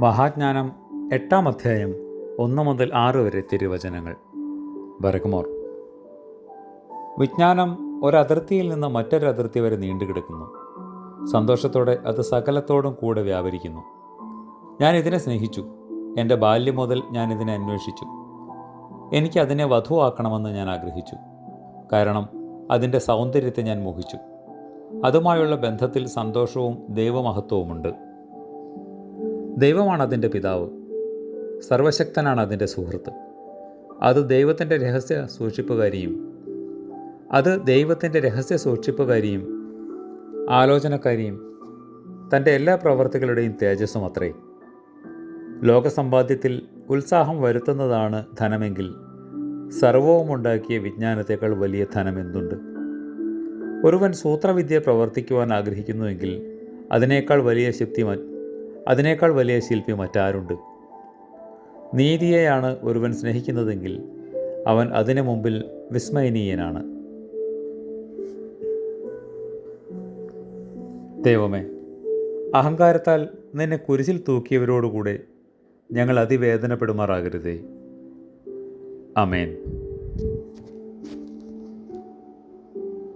മഹാജ്ഞാനം എട്ടാം അധ്യായം ഒന്ന് മുതൽ ആറ് വരെ തിരുവചനങ്ങൾ. ബർഗ്മോർ വിജ്ഞാനം ഒരതിർത്തിയിൽ നിന്ന് മറ്റൊരു അതിർത്തി വരെ നീണ്ടുകിടക്കുന്നു. സന്തോഷത്തോടെ അത് സകലത്തോടും കൂടെ വ്യാപരിക്കുന്നു. ഞാൻ ഇതിനെ സ്നേഹിച്ചു. എന്റെ ബാല്യം മുതൽ ഞാൻ ഇതിനെ അന്വേഷിച്ചു. എനിക്ക് അതിനെ വധുവാക്കണമെന്ന് ഞാൻ ആഗ്രഹിച്ചു. കാരണം അതിന്റെ സൗന്ദര്യത്തെ ഞാൻ മോഹിച്ചു. അതുമായുള്ള ബന്ധത്തിൽ സന്തോഷവും ദൈവമഹത്വവുമുണ്ട്. ദൈവമാണ് അതിന്റെ പിതാവ്. സർവശക്തനാണ് അതിന്റെ സുഹൃത്ത്. അത് ദൈവത്തിന്റെ രഹസ്യ സൂക്ഷിപ്പുകാരിയും അത് ദൈവത്തിന്റെ രഹസ്യ സൂക്ഷിപ്പുകാരിയും ആലോചനക്കാരിയും തന്റെ എല്ലാ പ്രവർത്തികളുടെയും തേജസ്സും അത്രേ. ലോകസമ്പാദ്യത്തിൽ ഉത്സാഹം വരുത്തുന്നതാണ് ധനമെങ്കിൽ സർവവുമുണ്ടാക്കിയ വിജ്ഞാനത്തേക്കാൾ വലിയ ധനം എന്തുണ്ട്? ഒരുവൻ സൂത്രവിദ്യ പ്രവർത്തിക്കുവാൻ ആഗ്രഹിക്കുന്നുവെങ്കിൽ അതിനേക്കാൾ വലിയ ശക്തി അതിനേക്കാൾ വലിയ ശില്പി മറ്റാരുണ്ട്? നീതിയെയാണ് ഒരുവൻ സ്നേഹിക്കുന്നതെങ്കിൽ അവൻ അതിനു മുമ്പിൽ വിസ്മയനീയനാണ്. ദൈവമേ അഹങ്കാരത്താൽ നിന്നെ കുരിശിൽ തൂക്കിയവരോടുകൂടെ ഞങ്ങൾ അതിവേദനപ്പെടുമാറാകരുതേ. അമേൻ